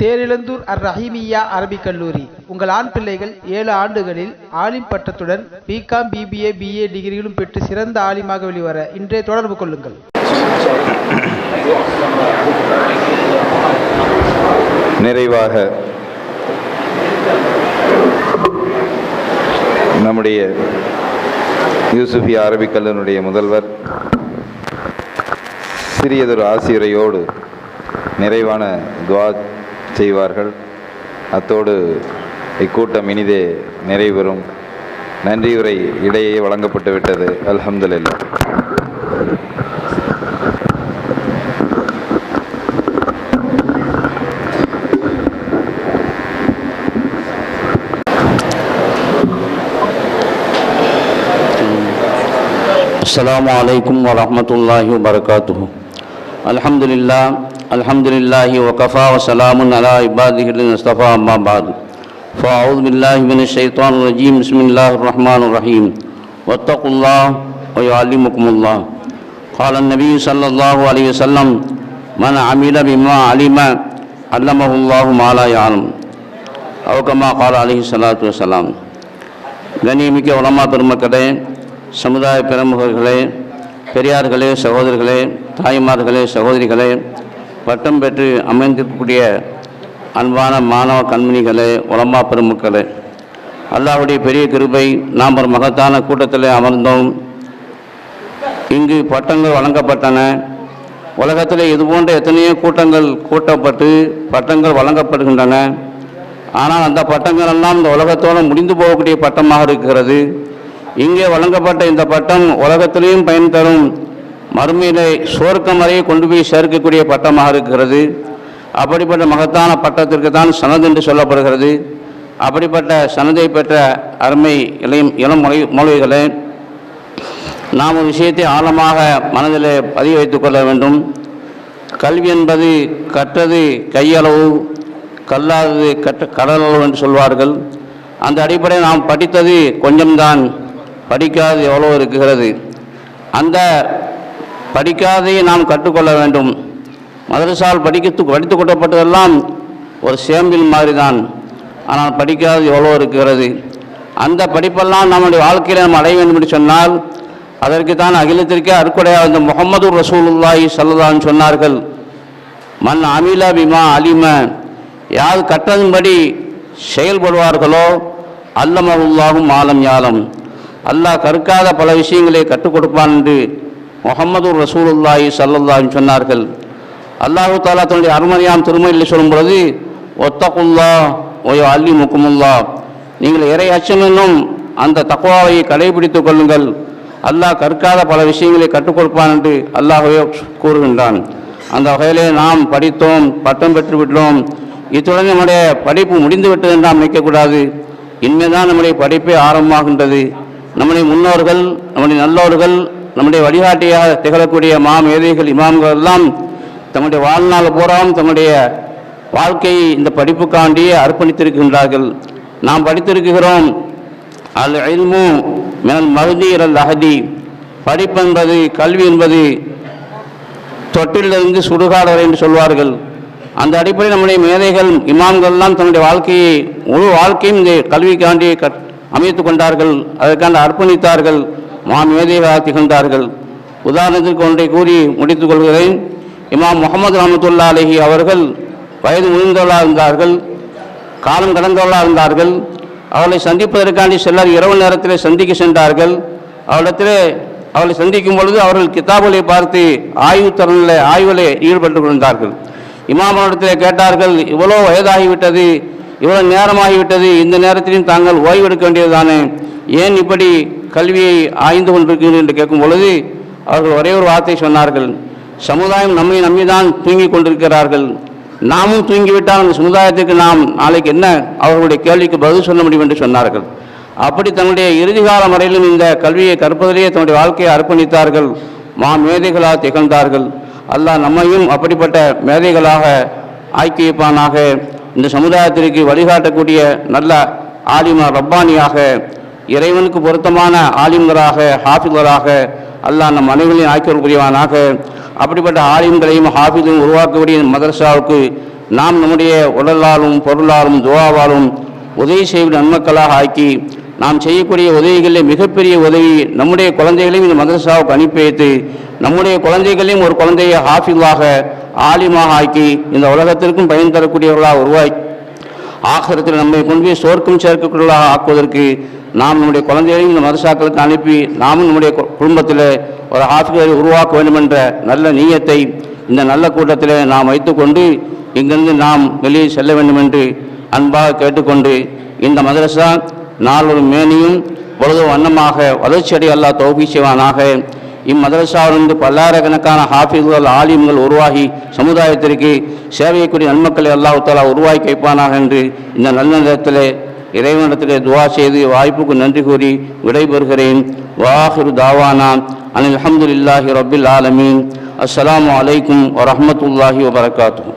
தேரிழந்தூர் அர் ரஹீமியா அரபிக் கல்லூரி. உங்கள் ஆண் பிள்ளைகள் ஏழு ஆண்டுகளில் ஆலிம் பட்டத்துடன் பிகாம் பிபிஏ பிஏ டிகிரிகளும் பெற்று சிறந்த ஆலிமாக வெளிவர இன்றே தொடர்பு கொள்ளுங்கள். நிறைவாக நம்முடைய யூசுஃபி அரபிக் கல்லூரியுடைய முதல்வர் சிறியதொரு ஆசிரியரையோடு நிறைவான துவா செய்வார்கள் அத்தோடு இக்கூட்டம் இனிதே நிறைவுறும் நன்றியுரை இடையே வழங்கப்பட்டு விட்டது அல்ஹம்துலில்லாஹ் السلام عليكم ورحمة الله وبركاته الحمد لله الحمد لله وكفى وسلام على عباده الذين اصطفى أما بعد فأعوذ بالله من الشيطان الرجيم بسم الله الرحمن الرحيم واتقوا الله ويعلمكم الله قال النبي صلى الله عليه وسلم من عمل بما علم علمه الله ما لا يعلم أو كما قال عليه الصلاة والسلام கண்ணியமிக்க உலமா பெருமக்களே சமுதாய பிரமுகர்களே பெரியார்களே சகோதரர்களே தாய்மார்களே சகோதரிகளே பட்டம் பெற்று அமைந்திருக்கக்கூடிய அன்பான மாணவ கண்மணிகளே உலமா பெருமக்களே அல்லாவுடைய பெரிய கிருபை நாம் ஒரு மகத்தான கூட்டத்தில் அமர்ந்தோம். இங்கு பட்டங்கள் வழங்கப்பட்டன. உலகத்தில் இது போன்ற எத்தனையோ கூட்டங்கள் கூட்டப்பட்டு பட்டங்கள் வழங்கப்படுகின்றன. ஆனால் அந்த பட்டங்கள் எல்லாம் இந்த உலகத்தோடு முடிந்து போகக்கூடிய பட்டமாக இருக்கிறது. இங்கே வழங்கப்பட்ட இந்த பட்டம் உலகத்திலையும் பயன் தரும். மறுமையிலே சுவர்க்கம் வரையை கொண்டு போய் சேர்க்கக்கூடிய பட்டமாக இருக்கிறது. அப்படிப்பட்ட மகத்தான பட்டத்திற்கு தான் சனது என்று சொல்லப்படுகிறது. அப்படிப்பட்ட சனதை பெற்ற அருமை இளையும் இளம் மொழி மொழிகளே நாம் ஒரு விஷயத்தை ஆழமாக மனதில் பதிய வைத்துக் கொள்ள வேண்டும். கல்வி என்பது கற்றது கையளவு கல்லாதது கற்ற கடலளவு என்று சொல்வார்கள். அந்த அடிப்படையில் நாம் படித்தது கொஞ்சம்தான் படிக்காது எவ்வளோ இருக்கிறது. அந்த படிக்காதையை நாம் கற்றுக்கொள்ள வேண்டும். மதரசால் படிக்க படித்து கொட்டப்பட்டதெல்லாம் ஒரு சேம்பில் மாதிரி தான் ஆனால் படிக்காது எவ்வளோ இருக்கிறது. அந்த படிப்பெல்லாம் நம்முடைய வாழ்க்கையில் நாம் அடைய வேண்டும் என்று சொன்னால் அதற்கு தான் அகிலத்திற்கே அறுக்குடையாக இந்த முகமது ரசூலுல்லாஹி சல்லல்லான்னு சொன்னார்கள் மன் அமில பிமா அலிம. யார் கற்றதன்படி செயல்படுவார்களோ அல்லமருல்லாகும் ஆலம் யாலம். அல்லாஹ் கற்காத பல விஷயங்களை கற்றுக் கொடுப்பான் என்று முகமது ரசூலுல்லாஹி சல்லுல்லாஹின் சொன்னார்கள். அல்லாஹு தாலா தன்னுடைய அருமதியாம் திருமணியில் சொல்லும் பொழுது ஒத்தகுல்லா ஒயோ அல்லி முக்குமுல்லா நீங்கள் இறை அச்சம் என்னும் அந்த தக்குவாவை கடைபிடித்துக் கொள்ளுங்கள். அல்லாஹ் கற்காத பல விஷயங்களை கற்றுக் கொடுப்பான் என்று அல்லாஹவே கூறுகின்றான். அந்த வகையிலே நாம் படித்தோம் பட்டம் பெற்று விட்டோம். இத்துடன் நம்முடைய படிப்பு முடிந்து விட்டது என்று நாம் நினைக்கக்கூடாது இனிமேதான் நம்முடைய படிப்பே ஆரம்பமாகின்றது. நம்முடைய முன்னோர்கள் நம்முடைய நல்லோர்கள் நம்முடைய வழிகாட்டியாக திகழக்கூடிய மா மேதைகள் இமாம்கள் எல்லாம் தங்களுடைய வாழ்நாள் பூராவும் தங்களுடைய வாழ்க்கையை இந்த படிப்புக்காண்டியே அர்ப்பணித்திருக்கின்றார்கள். நாம் படித்திருக்கிறோம் அல் இல்மு மினல் மருதி இரல் அகதி படிப்பு என்பது கல்வி என்பது தொட்டிலிருந்து சுடுகாடு வரை என்று சொல்வார்கள். அந்த அடிப்படையில் நம்முடைய மேதைகள் இமாம்கள்லாம் தன்னுடைய வாழ்க்கையை முழு வாழ்க்கையும் இந்த கல்விக்காண்டி கட் அமைத்து கொண்டார்கள். அதற்காண்டி அர்ப்பணித்தார்கள். மா திகழ்ந்தார்கள். உதாரணத்திற்கு ஒன்றை கூறி முடித்துக் கொள்கிறேன். இமாம் முகமது ரஹமத்துல்லா அலஹி அவர்கள் வயது முதிர்ந்தவர்களாக இருந்தார்கள் காலம் கடந்தவர்களாக இருந்தார்கள். அவளை சந்திப்பதற்காண்டி சிலர் இரவு நேரத்தில் சந்திக்க சென்றார்கள். அவளிடத்திலே அவளை சந்திக்கும் பொழுது அவர்கள் கிதாபுகளை பார்த்து ஆய்வு திறனில் ஆய்வில் ஈடுபட்டு கொண்டார்கள் இமாமனிடத்தில் கேட்டார்கள் இவ்வளோ வயதாகிவிட்டது இவ்வளோ நேரமாகிவிட்டது இந்த நேரத்திலையும் தாங்கள் ஓய்வெடுக்க வேண்டியதுதானே? ஏன் இப்படி கல்வியை ஆய்ந்து கொண்டிருக்கிறீர்கள் என்று கேட்கும் பொழுது அவர்கள் ஒரே ஒரு வார்த்தை சொன்னார்கள் சமுதாயம் நம்மை நம்பிதான் தூங்கிக் கொண்டிருக்கிறார்கள். நாமும் தூங்கிவிட்டால் அந்த சமுதாயத்துக்கு நாம் நாளைக்கு என்ன? அவர்களுடைய கேள்விக்கு பதில் சொல்ல முடியும் என்று சொன்னார்கள். அப்படி தன்னுடைய இறுதிகால வரையிலும் இந்த கல்வியை கற்பதிலேயே தன்னுடைய வாழ்க்கையை அர்ப்பணித்தார்கள். மா மேதைகளாக திகழ்ந்தார்கள். அல்லாஹ் நம்மையும் அப்படிப்பட்ட மேதைகளாக ஆக்கி வைப்பானாக இந்த சமுதாயத்திற்கு வழிகாட்டக்கூடிய நல்ல ஆலிமா ரப்பானியாக இறைவனுக்கு பொருத்தமான ஆலிம்களாக ஹாஃபில்களாக அல்லாஹ் நம் அனைவரையும் ஆக்கியவர் புரிவானாக அப்படிப்பட்ட ஆலிம்களையும் ஹாஃபிதையும் உருவாக்கக்கூடிய மதரசாவுக்கு நாம் நம்முடைய உடலாலும் பொருளாலும் துவாவாலும் உதவி செய்யும் நன்மக்களாக ஆக்கி நாம் செய்யக்கூடிய உதவிகளில் மிகப்பெரிய உதவி நம்முடைய குழந்தைகளையும் இந்த மதரசாவுக்கு அனுப்பி வைத்து நம்முடைய குழந்தைகளையும் ஒரு குழந்தையை ஹாஃபிலாக ஆலிமாக ஆக்கி இந்த உலகத்திற்கும் பயன் தரக்கூடியவர்களாக உருவாக்கி ஆகரத்தில் நம்மை கொண்டு போய் சோர்க்கும் சேர்க்கக்கூடியவர்களாக ஆக்குவதற்கு நாம் நம்முடைய குழந்தைகளையும் இந்த மதரசாக்களுக்கு அனுப்பி நாமும் நம்முடைய கு- குடும்பத்தில் ஒரு ஆசிரியரை உருவாக்க வேண்டும் என்ற நல்ல நீயத்தை இந்த நல்ல கூட்டத்தில் நாம் வைத்துக்கொண்டு இங்கிருந்து நாம் வெளியே செல்ல வேண்டும் என்று அன்பாக கேட்டுக்கொண்டு இந்த மதரசா நாளொரு மேனியும் பொழுது வண்ணமாக வளர்ச்சியடை அல்லாஹ் தௌபி செய்வானாக. இம்மதரசாவிலிருந்து பல்லாயிரக்கணக்கான ஹாஃபிஸ்கள் ஆலிம்கள் உருவாகி சமுதாயத்திற்கு சேவையக்கூடிய நன்மக்களை அல்லாஹ் தாலா உருவாக்கி வைப்பானாக என்று இந்த நல்ல நேரத்தில் இறைவனத்திலே துவா செய்து வாய்ப்புக்கு நன்றி கூறி விடைபெறுகிறேன். வாஹிரு தாவானா அனில் இல்லாஹி ரபில் ஆலமீன். அஸ்ஸலாமு வலைக்கும் வரமத்துல்லாஹி வபரகாத்துஹு.